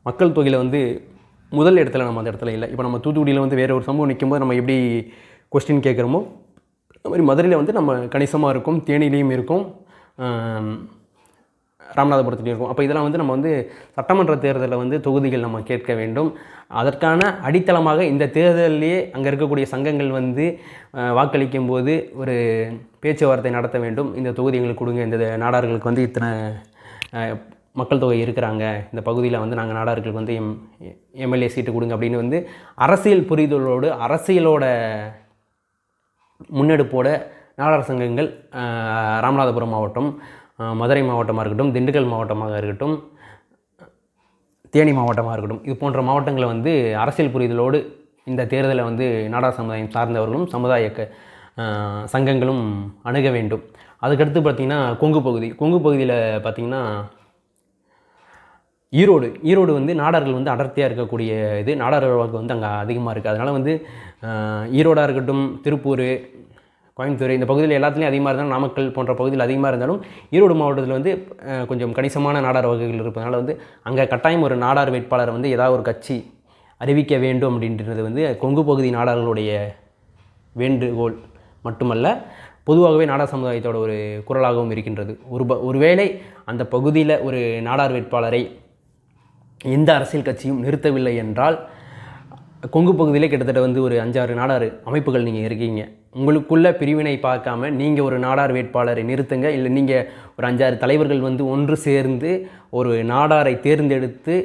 மக்கள் தொகையில் வந்து முதல் இடத்துல நம்ம அந்த இடத்துல இல்லை. இப்போ நம்ம தூத்துக்குடியில் வந்து வேறு ஒரு சம்பவம் நிற்கும்போது நம்ம எப்படி கொஸ்டின் கேட்குறோமோ அது மாதிரி மதுரையில் வந்து நம்ம கணிசமாக இருக்கும் தேனிலையும் இருக்கும் ராமநாதபுரத்துலேயும் இருக்கும். அப்போ இதெல்லாம் வந்து நம்ம வந்து சட்டமன்ற தேர்தலில் வந்து தொகுதிகள் நம்ம கேட்க வேண்டும். அதற்கான அடித்தளமாக இந்த தேர்தலிலேயே அங்கே இருக்கக்கூடிய சங்கங்கள் வந்து வாக்களிக்கும் போது ஒரு பேச்சுவார்த்தை நடத்த வேண்டும். இந்த தொகுதி எங்களுக்கு கொடுங்க இந்த நாடார்களுக்கு வந்து இத்தனை மக்கள் தொகை இருக்கிறாங்க. இந்த பகுதியில் வந்து நாங்கள் நாடார்களுக்கு வந்து எம் எம்எல்ஏ சீட்டு கொடுங்க அப்படின்னு வந்து அரசியல் புரிதலோடு அரசியலோட முன்னெடுப்போட நாடார் சங்கங்கள் ராமநாதபுரம் மாவட்டம் மதுரை மாவட்டமாக இருக்கட்டும் திண்டுக்கல் மாவட்டமாக இருக்கட்டும் தேனி மாவட்டமாக இருக்கட்டும் இது போன்ற மாவட்டங்களை வந்து அரசியல் புரிதலோடு இந்த தேர்தலை வந்து நாடார் சமுதாயம் சார்ந்தவர்களும் சமுதாய க- சங்கங்களும் அணுக வேண்டும். அதுக்கடுத்து பார்த்திங்கன்னா கொங்கு பகுதி. கொங்கு பகுதியில் பார்த்திங்கன்னா ஈரோடு ஈரோடு வந்து நாடார்கள் வந்து அடர்த்தியாக இருக்கக்கூடிய இது. நாடார்கள் வந்து அங்கே அதிகமாக இருக்குது அதனால் வந்து ஈரோடாக இருக்கட்டும் திருப்பூர் கோயம்புத்தூர் இந்த பகுதியில் எல்லாத்துலேயும் அதிகமாக இருந்தாலும் நாமக்கல் போன்ற பகுதியில் அதிகமாக இருந்தாலும் ஈரோடு மாவட்டத்தில் வந்து கொஞ்சம் கணிசமான நாடார் வகைகள் இருப்பதனால வந்து அங்கே கட்டாயம் ஒரு நாடார் வேட்பாளரை வந்து ஏதாவது ஒரு கட்சி அறிவிக்க வேண்டும் அப்படின்றது வந்து கொங்கு பகுதி நாடார்களுடைய வேண்டுகோள் மட்டுமல்ல பொதுவாகவே நாடார் சமுதாயத்தோட ஒரு குரலாகவும் இருக்கின்றது. ஒரு ப ஒருவேளை அந்த பகுதியில் ஒரு நாடார் வேட்பாளரை எந்த அரசியல் கட்சியும் நிறுத்தவில்லை என்றால் கொங்கு பகுதியிலே கிட்டத்தட்ட வந்து ஒரு அஞ்சாறு நாடார் அமைப்புகள் நீங்கள் இருக்கீங்க. உங்களுக்குள்ள பிரிவினை பார்க்காம நீங்கள் ஒரு நாடார் வேட்பாளரை நிறுத்துங்க இல்லை நீங்கள் ஒரு அஞ்சாறு தலைவர்கள் வந்து ஒன்று சேர்ந்து ஒரு நாடாரை தேர்ந்தெடுத்து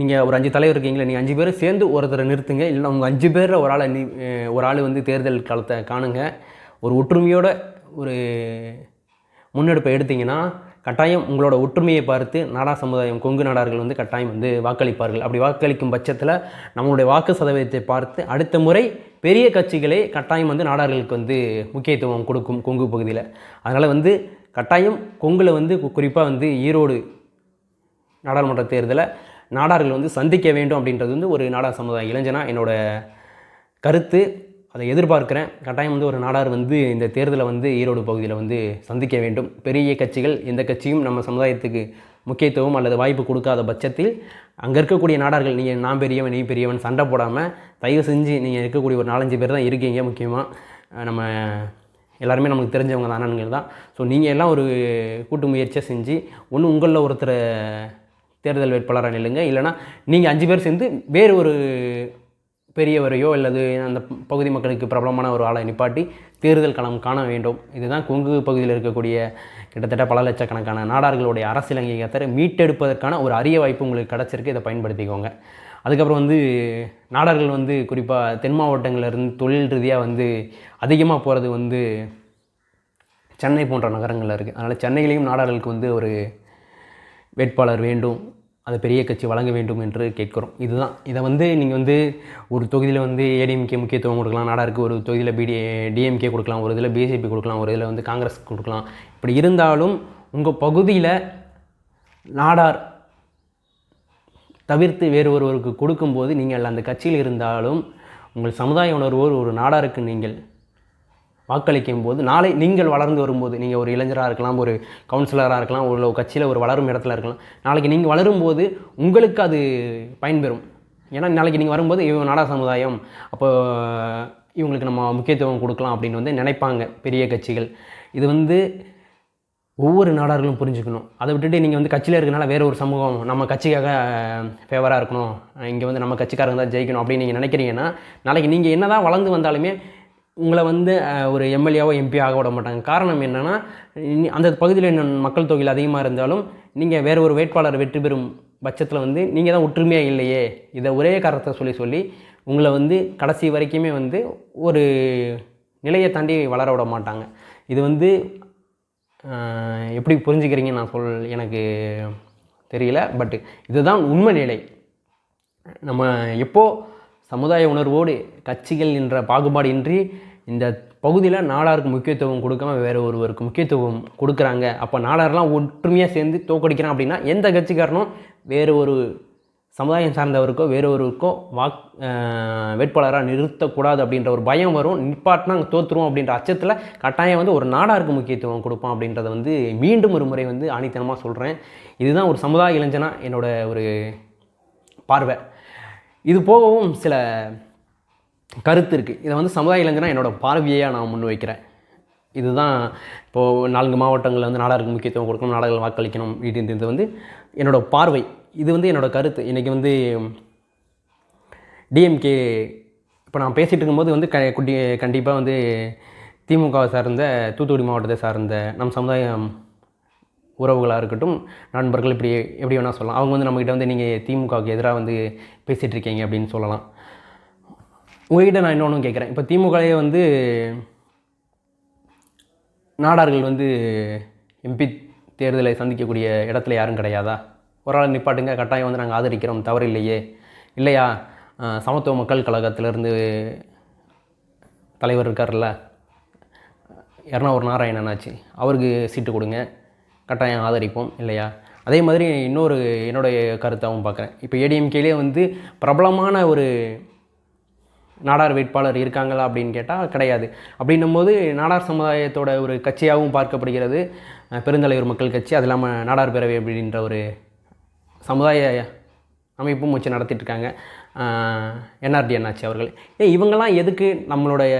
நீங்கள் ஒரு அஞ்சு தலைவர் இருக்கீங்களா நீங்கள் அஞ்சு பேரும் சேர்ந்து ஒருத்தரை நிறுத்துங்க இல்லைன்னா உங்கள் அஞ்சு பேரில் ஒரு ஆளை நீ ஒரு ஆள் வந்து தேர்தல் காலத்தை காணுங்க. ஒரு ஒற்றுமையோட ஒரு முன்னெடுப்பை எடுத்திங்கன்னா கட்டாயம் உங்களோட ஒற்றுமையை பார்த்து நாடா சமுதாயம் கொங்கு நாடார்கள் வந்து கட்டாயம் வந்து வாக்களிப்பார்கள். அப்படி வாக்களிக்கும் பட்சத்தில் நம்மளுடைய வாக்கு சதவீதத்தை பார்த்து அடுத்த முறை பெரிய கட்சிகளே கட்டாயம் வந்து நாடார்களுக்கு வந்து முக்கியத்துவம் கொடுக்கும் கொங்கு பகுதியில். அதனால் வந்து கட்டாயம் கொங்கில் வந்து குறிப்பாக வந்து ஈரோடு நாடாளுமன்ற தேர்தலை நாடார்கள் வந்து சந்திக்க வேண்டும் அப்படின்றது வந்து ஒரு நாடா சமுதாய இளைஞனா என்னோட கருத்து. அதை எதிர்பார்க்குறேன். கட்டாயம் வந்து ஒரு நாடார் வந்து இந்த தேர்தலை வந்து ஈரோடு பகுதியில் வந்து சந்திக்க வேண்டும். பெரிய கட்சிகள் எந்த கட்சியும் நம்ம சமுதாயத்துக்கு முக்கியத்துவம் அல்லது வாய்ப்பு கொடுக்காத பட்சத்தில் அங்கே இருக்கக்கூடிய நாடார்கள் நீங்கள் நான் பெரியவன் நீ பெரியவன் சண்டை போடாமல் தயவு செஞ்சு நீங்கள் இருக்கக்கூடிய ஒரு நாலஞ்சு பேர் தான் இருக்கீங்க முக்கியமாக நம்ம எல்லாருமே நமக்கு தெரிஞ்சவங்க தான் அண்ணன்கள் தான். ஸோ நீங்கள் எல்லாம் ஒரு கூட்டு முயற்சியாக செஞ்சு ஒன்று உங்களில் ஒருத்தரை தேர்தல் வேட்பாளராக நில்லுங்க. இல்லைனா நீங்கள் அஞ்சு பேர் சேர்ந்து வேறு ஒரு பெரியவரையோ அல்லது அந்த பகுதி மக்களுக்கு பிரபலமான ஒரு ஆளை நிப்பாட்டி தேர்தல் களம் காண வேண்டும். இதுதான் கொங்கு பகுதியில் இருக்கக்கூடிய கிட்டத்தட்ட பல லட்சக்கணக்கான நாடார்களுடைய அரசியல் அங்கீகாரத்தை மீட்டெடுப்பதற்கான ஒரு அரிய வாய்ப்பு உங்களுக்கு கிடச்சிருக்கு. இதை பயன்படுத்திக்கோங்க. அதுக்கப்புறம் வந்து நாடார்கள் வந்து குறிப்பாக தென் மாவட்டங்கள்லேருந்து தொழில் ரீதியாக வந்து அதிகமாக போகிறது வந்து சென்னை போன்ற நகரங்களில் இருக்குது அதனால் சென்னையிலையும் நாடார்களுக்கு வந்து ஒரு வேட்பாளர் வேண்டும். அதை பெரிய கட்சி வழங்க வேண்டும் என்று கேட்குறோம். இதுதான். இதை வந்து நீங்கள் வந்து ஒரு தொகுதியில் வந்து ஏடிஎம்கே முக்கியத்துவம் கொடுக்கலாம் நாடாருக்கு ஒரு தொகுதியில் பிடி டிஎம்கே கொடுக்கலாம் ஒரு இதில் பிஜேபி கொடுக்கலாம் ஒரு இதில் வந்து காங்கிரஸ் கொடுக்கலாம். இப்படி இருந்தாலும் உங்கள் பகுதியில் நாடார் தவிர்த்து வேறு ஒருவருக்கு கொடுக்கும்போது நீங்கள் அந்த கட்சியில் இருந்தாலும் உங்கள் சமுதாய உணர்வோர் ஒரு நாடாருக்கு நீங்கள் வாக்களிக்கும் போது நாளை நீங்கள் வளர்ந்து வரும்போது நீங்கள் ஒரு இளைஞராக இருக்கலாம் ஒரு கவுன்சிலராக இருக்கலாம் ஒரு கட்சியில் ஒரு வளரும் இடத்துல இருக்கலாம் நாளைக்கு நீங்கள் வளரும்போது உங்களுக்கு அது பயன்பெறும் ஏன்னா நாளைக்கு நீங்கள் வரும்போது இவங்க நாடா சமுதாயம் அப்போ இவங்களுக்கு நம்ம முக்கியத்துவம் கொடுக்கலாம் அப்படின்னு வந்து நினைப்பாங்க பெரிய கட்சிகள். இது வந்து ஒவ்வொரு நாடார்களும் புரிஞ்சுக்கணும். அதை விட்டுட்டு நீங்கள் வந்து கட்சியில் இருக்கனால வேறு ஒரு சமூகம் நம்ம கட்சிக்காக ஃபேவராக இருக்கணும். இங்கே வந்து நம்ம கட்சிக்காரங்க தான் ஜெயிக்கணும் அப்படின்னு நீங்கள் நினைக்கிறீங்கன்னா நாளைக்கு நீங்கள் என்ன தான் வளர்ந்து வந்தாலுமே உங்களை வந்து ஒரு எம்எல்ஏவோ எம்பி ஆக விட மாட்டாங்க. காரணம் என்னென்னா அந்த பகுதியில் மக்கள் தொகையில் அதிகமாக இருந்தாலும் நீங்கள் வேறு ஒரு வேட்பாளர் வெற்றி பெறும் பட்சத்தில் வந்து நீங்கள் தான் ஒற்றுமையாக இல்லையே? இதை ஒரே காரணத்தை சொல்லி சொல்லி உங்களை வந்து கடைசி வரைக்குமே வந்து ஒரு நிலையை தாண்டி வளர விட மாட்டாங்க. இது வந்து எப்படி புரிஞ்சுக்கிறீங்கன்னு நான் சொல் எனக்கு தெரியல. பட் இதுதான் உண்மை நிலை. நம்ம எப்போது சமுதாய உணர்வோடு கட்சிகள் என்ற பாகுபாடு இன்றி இந்த பகுதியில் நாடாருக்கு முக்கியத்துவம் கொடுக்காம வேறு ஒருவருக்கு முக்கியத்துவம் கொடுக்குறாங்க. அப்போ நாடாரெலாம் ஒற்றுமையாக சேர்ந்து தோக்கடிக்கிறான் அப்படின்னா எந்த கட்சிக்காரனும் வேறு ஒரு சமுதாயம் சார்ந்தவருக்கோ வேறு ஒருவருக்கோ வாக் வேட்பாளராக நிறுத்தக்கூடாது அப்படின்ற ஒரு பயம் வரும். நிப்பாட்டினா அங்கே தோற்றுருவோம் அப்படின்ற அச்சத்தில் கட்டாயம் வந்து ஒரு நாடாருக்கு முக்கியத்துவம் கொடுப்பான் அப்படின்றத வந்து மீண்டும் ஒரு முறை வந்து ஆணித்தனமாக சொல்கிறேன் இதுதான் ஒரு சமுதாய இளைஞனா என்னோட ஒரு பார்வை. இது போகவும் சில கருத்து இருக்குது இதை வந்து சமுதாய இளைஞனா என்னோடய பார்வையாக நான் முன்வைக்கிறேன் இதுதான் இப்போது நான்கு மாவட்டங்களில் வந்து நாடாருக்கு முக்கியத்துவம் கொடுக்கணும் நாடார்கள் வாக்களிக்கணும் இது இது வந்து என்னோடய பார்வை. இது வந்து என்னோடய கருத்து. இன்றைக்கி வந்து டிஎம்கே இப்போ நான் பேசிகிட்டு இருக்கும்போது வந்து க குட்டி கண்டிப்பாக வந்து திமுகவை சார்ந்த தூத்துக்குடி மாவட்டத்தை சார்ந்த நம் சமுதாயம் உறவுகளாக இருக்கட்டும் நண்பர்கள் இப்படி எப்படி வேணால் சொல்லலாம். அவங்க வந்து நம்மக்கிட்ட வந்து நீங்கள் திமுகவுக்கு எதிராக வந்து பேசிகிட்டு இருக்கீங்க அப்படின்னு சொல்லலாம். உங்ககிட்ட நான் இன்னொன்று கேட்குறேன். இப்போ திமுகவே வந்து நாடார்கள் வந்து எம்பி தேர்தலை சந்திக்கக்கூடிய இடத்துல யாரும் கிடையாதா? ஒரு ஆள் நிப்பாட்டுங்க கட்டாயம் வந்து நாங்கள் ஆதரிக்கிறோம் தவறு இல்லையே? இல்லையா சமத்துவ மக்கள் கழகத்திலேருந்து தலைவர் இருக்கார்ல எர்ணாவூர் நாராயணனாச்சு அவருக்கு சீட்டு கொடுங்க. கட்டாயம் ஆதரிப்போம் இல்லையா? அதே மாதிரி இன்னொரு என்னுடைய கருத்தாகவும் பார்க்குறேன். இப்போ ஏடிஎம்கேலே வந்து பிரபலமான ஒரு நாடார் வேட்பாளர் இருக்காங்களா அப்படின்னு கேட்டால் கிடையாது. அப்படின்னும் போது நாடார் சமுதாயத்தோட ஒரு கட்சியாகவும் பார்க்கப்படுகிறது. பெருந்தலைவர் மக்கள் கட்சி அது இல்லாமல் நாடார் பேரவை அப்படின்ற ஒரு சமுதாய அமைப்பும் வச்சு நடத்திட்டுருக்காங்க என்ஆர்டி அண்ணாச்சி அவர்கள். ஏன் இவங்கெல்லாம் எதுக்கு நம்மளுடைய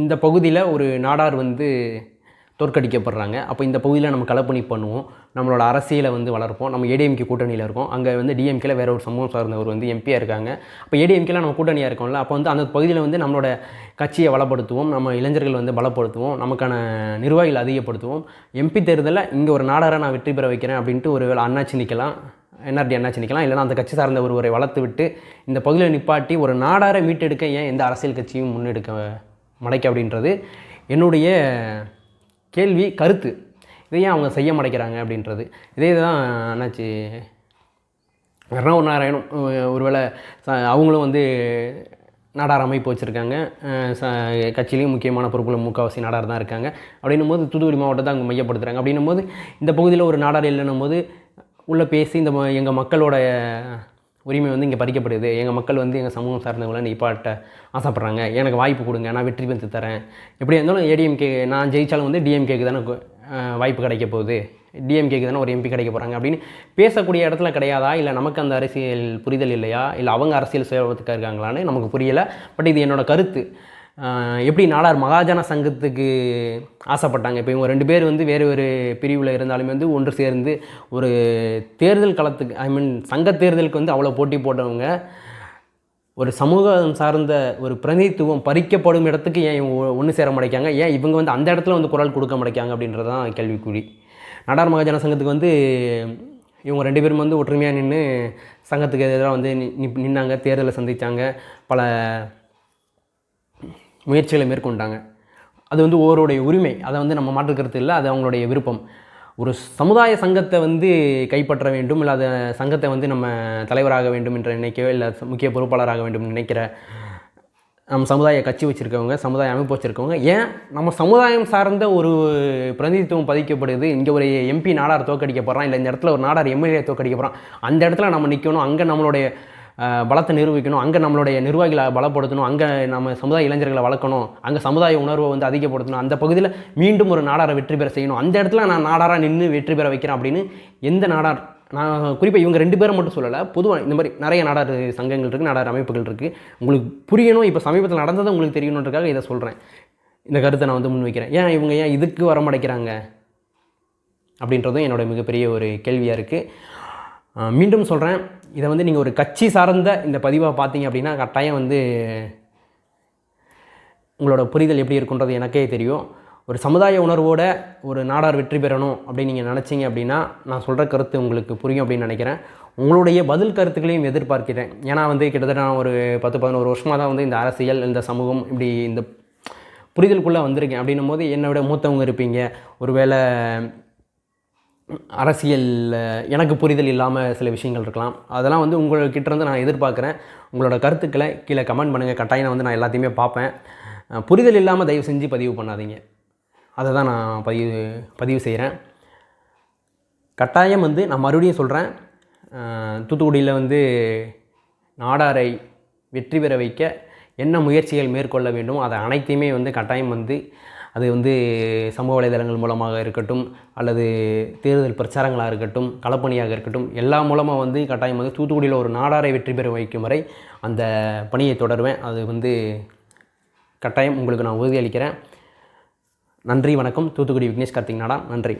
இந்த பகுதியில் ஒரு நாடார் வந்து தோற்கடிக்கப்படுறாங்க. அப்போ இந்த பகுதியில் நம்ம களப்பணி பண்ணுவோம். நம்மளோட அரசியலை வந்து வளர்ப்போம். நம்ம ஏடிஎம்கே கூட்டணியில் இருக்கோம். அங்கே வந்து டிஎம்கேல வேற ஒரு சமூகம் சார்ந்தவர் வந்து எம்பியாக இருக்காங்க. அப்போ ஏடிஎம்கேல நம்ம கூட்டணியாக இருக்கோம்ல அப்போ வந்து அந்த பகுதியில் வந்து நம்மளோட கட்சியை வளப்படுத்துவோம். நம்ம இளைஞர்கள் வந்து பலப்படுத்துவோம். நமக்கான நிர்வாகிகள் அதிகப்படுத்துவோம். எம்பி தேர்தலில் இங்கே ஒரு நாடாரை நான் வெற்றி பெற வைக்கிறேன் அப்படின்ட்டு ஒரு வேளை அண்ணாச்சி நிற்கலாம் என்ஆர்டி அண்ணாச்சி நிற்கலாம் இல்லைனா அந்த கட்சி சார்ந்த ஒருவரை வளர்த்து விட்டு இந்த பகுதியில் நிப்பாட்டி ஒரு நாடாரை மீட்டெடுக்க ஏன் எந்த அரசியல் கட்சியும் முன்னெடுக்க மடைக்க அப்படின்றது என்னுடைய கேள்வி கருத்து. இதை ஏன் அவங்க செய்ய மாட்டேங்கிறாங்க அப்படின்றது. இதே தான் என்னாச்சு? ஒரு நாராயணம் ஒருவேளை ச- அவங்களும் வந்து நாடார் அமைப்பு வச்சுருக்காங்க. ச கட்சியிலையும் முக்கியமான பொறுப்பில் முக்கால்வாசி நாடார் தான் இருக்காங்க. அப்படின்னும் போது தூத்துக்குடி மாவட்டத்தை அவங்க மையப்படுத்துகிறாங்க அப்படின்னும் போது இந்த பகுதியில் ஒரு நாடார் இல்லைன்னும் போது உள்ளே பேசி இந்த ம- எங்கள் மக்களோட உரிமை வந்து இங்கே பறிக்கப்படுது. எங்கள் மக்கள் வந்து எங்கள் சமூகம் சார்ந்தவங்கள நிப்பாட்ட ஆசைப்பட்றாங்க. எனக்கு வாய்ப்பு கொடுங்க நான் வெற்றி பெற்று தரேன். எப்படி இருந்தாலும் ஏடிஎம்கே நான் ஜெயித்தாலும் வந்து டிஎம்கேக்கு தானே வாய்ப்பு கிடைக்க போகுது. டிஎம்கேக்கு தானே ஒரு எம்பி கிடைக்க போகிறாங்க அப்படின்னு பேசக்கூடிய இடத்துல கிடையாதா? இல்லை நமக்கு அந்த அரசியல் புரிதல் இல்லையா? இல்லை அவங்க அரசியல் சேவத்துக்காக இருக்காங்களான்னு நமக்கு புரியலை. பட் இது என்னோடய கருத்து. எப்படி நாடார் மகாஜன சங்கத்துக்கு ஆசைப்பட்டாங்க? இப்போ இவங்க ரெண்டு பேர் வந்து வேறு ஒரு பிரிவில் இருந்தாலுமே வந்து ஒன்று சேர்ந்து ஒரு தேர்தல் களத்துக்கு ஐ மீன் சங்க தேர்தலுக்கு வந்து அவ்வளோ போட்டி போட்டவங்க ஒரு சமூகம் சார்ந்த ஒரு பிரதிநிதித்துவம் பறிக்கப்படும் இடத்துக்கு ஏன் இவங்க ஒன்று சேர மாட்டேங்காங்க ஏன் இவங்க வந்து அந்த இடத்துல வந்து குரல் கொடுக்க மாட்டேங்காங்க அப்படின்றது தான் கேள்விக்குறி. நாடார் மகாஜன சங்கத்துக்கு வந்து இவங்க ரெண்டு பேரும் வந்து ஒற்றுமையாக நின்று சங்கத்துக்கு எதிராக வந்து நின்னாங்க தேர்தலை சந்தித்தாங்க பல முயற்சிகளை மேற்கொண்டாங்க. அது வந்து ஒவ்வொருடைய உரிமை. அதை வந்து நம்ம மாற்றுக்கிறது இல்லை அது அவங்களுடைய விருப்பம். ஒரு சமுதாய சங்கத்தை வந்து கைப்பற்ற வேண்டும் இல்லை அதை சங்கத்தை வந்து நம்ம தலைவராக வேண்டும் என்று நினைக்கவே இல்லை முக்கிய பொறுப்பாளராக வேண்டும் நினைக்கிற நம்ம சமுதாய கட்சி வச்சுருக்கவங்க சமுதாய அமைப்பு வச்சுருக்கவங்க ஏன் நம்ம சமுதாயம் சார்ந்த ஒரு பிரதிநிதித்துவம் பதிக்கப்படுது இங்கே ஒரு எம்பி நாடார் தோக்கடிக்க போகிறான் இல்லை இந்த இடத்துல ஒரு நாடார் எம்எல்ஏ தோக்கடிக்க போகிறான் அந்த இடத்துல நம்ம நிற்கணும் அங்கே நம்மளுடைய பலத்தை நிரூபிக்கணும். அங்கே நம்மளுடைய நிர்வாகிகளை பலப்படுத்தணும். அங்கே நம்ம சமுதாய இளைஞர்களை வளர்க்கணும். அங்கே சமுதாய உணர்வை வந்து அதிகப்படுத்தணும். அந்த பகுதியில் மீண்டும் ஒரு நாடாரை வெற்றி பெற செய்யணும். அந்த இடத்துல நான் நாடாராக நின்று வெற்றி பெற வைக்கிறேன் அப்படின்னு எந்த நாடார் நான் குறிப்பாக இவங்க ரெண்டு பேரை மட்டும் சொல்லலை பொதுவாக இந்த மாதிரி நிறைய நாடார் சங்கங்கள் இருக்குது நாடார் அமைப்புகள் இருக்குது உங்களுக்கு புரியணும் இப்போ சமீபத்தில் நடந்ததை உங்களுக்கு தெரியணுன்றதுக்காக இதை சொல்கிறேன் இந்த கருத்தை நான் வந்து முன்வைக்கிறேன். ஏன் இவங்க ஏன் இதுக்கு வர மாட்டேங்கிறாங்க அப்படின்றதும் என்னோட மிகப்பெரிய ஒரு கேள்வியாக இருக்குது மீண்டும் சொல்கிறேன் இதை வந்து நீங்கள் ஒரு கட்சி சார்ந்த இந்த பதிவாக பார்த்தீங்க அப்படின்னா கட்டாயம் வந்து உங்களோட புரிதல் எப்படி இருக்குன்றது எனக்கே தெரியும். ஒரு சமுதாய உணர்வோட ஒரு நாடார் வெற்றி பெறணும் அப்படின்னு நீங்கள் நினச்சிங்க அப்படின்னா நான் சொல்கிற கருத்து உங்களுக்கு புரியும் அப்படின்னு நினைக்கிறேன். உங்களுடைய பதில் கருத்துக்களையும் எதிர்பார்க்கிறேன். ஏன்னா வந்து கிட்டத்தட்ட நான் ஒரு பத்து பதினோரு வருஷமாக தான் வந்து இந்த அரசியல் இந்த சமூகம் இப்படி இந்த புரிதலுக்குள்ளே வந்திருக்கேன். அப்படின்னும் போது என்னை விட மூத்தவங்க இருப்பீங்க. ஒருவேளை அரசியல் எனக்கு புரிதல் இல்லாமல் சில விஷயங்கள் இருக்கலாம். அதெல்லாம் வந்து உங்கள்கிட்ட இருந்து நான் எதிர்பார்க்குறேன். உங்களோட கருத்துக்களை கீழே கமெண்ட் பண்ணுங்கள் கட்டாயம் வந்து நான் எல்லாத்தையுமே பார்ப்பேன். புரிதல் இல்லாமல் தயவு செஞ்சு பதிவு பண்ணாதீங்க. அதை தான் நான் பதிவு பதிவு செய்கிறேன் கட்டாயம் வந்து நான் மறுபடியும் சொல்கிறேன் தூத்துக்குடியில் வந்து நாடாரை வெற்றி பெற வைக்க என்ன முயற்சிகள் மேற்கொள்ள வேண்டும்? அதை அனைத்தையுமே வந்து கட்டாயம் வந்து அது வந்து சமூக வலைதளங்கள் மூலமாக இருக்கட்டும் அல்லது தேர்தல் பிரச்சாரங்களாக இருக்கட்டும் களப்பணியாக இருக்கட்டும் எல்லா மூலமாக வந்து கட்டாயம் வந்து தூத்துக்குடியில் ஒரு நாடாரை வெற்றி பெற வைக்கும் வரை அந்த பணியை தொடருவேன். அது வந்து கட்டாயம் உங்களுக்கு நான் உறுதியளிக்கிறேன். நன்றி வணக்கம். தூத்துக்குடி விக்னேஷ் கார்த்திக் நாடா. நன்றி.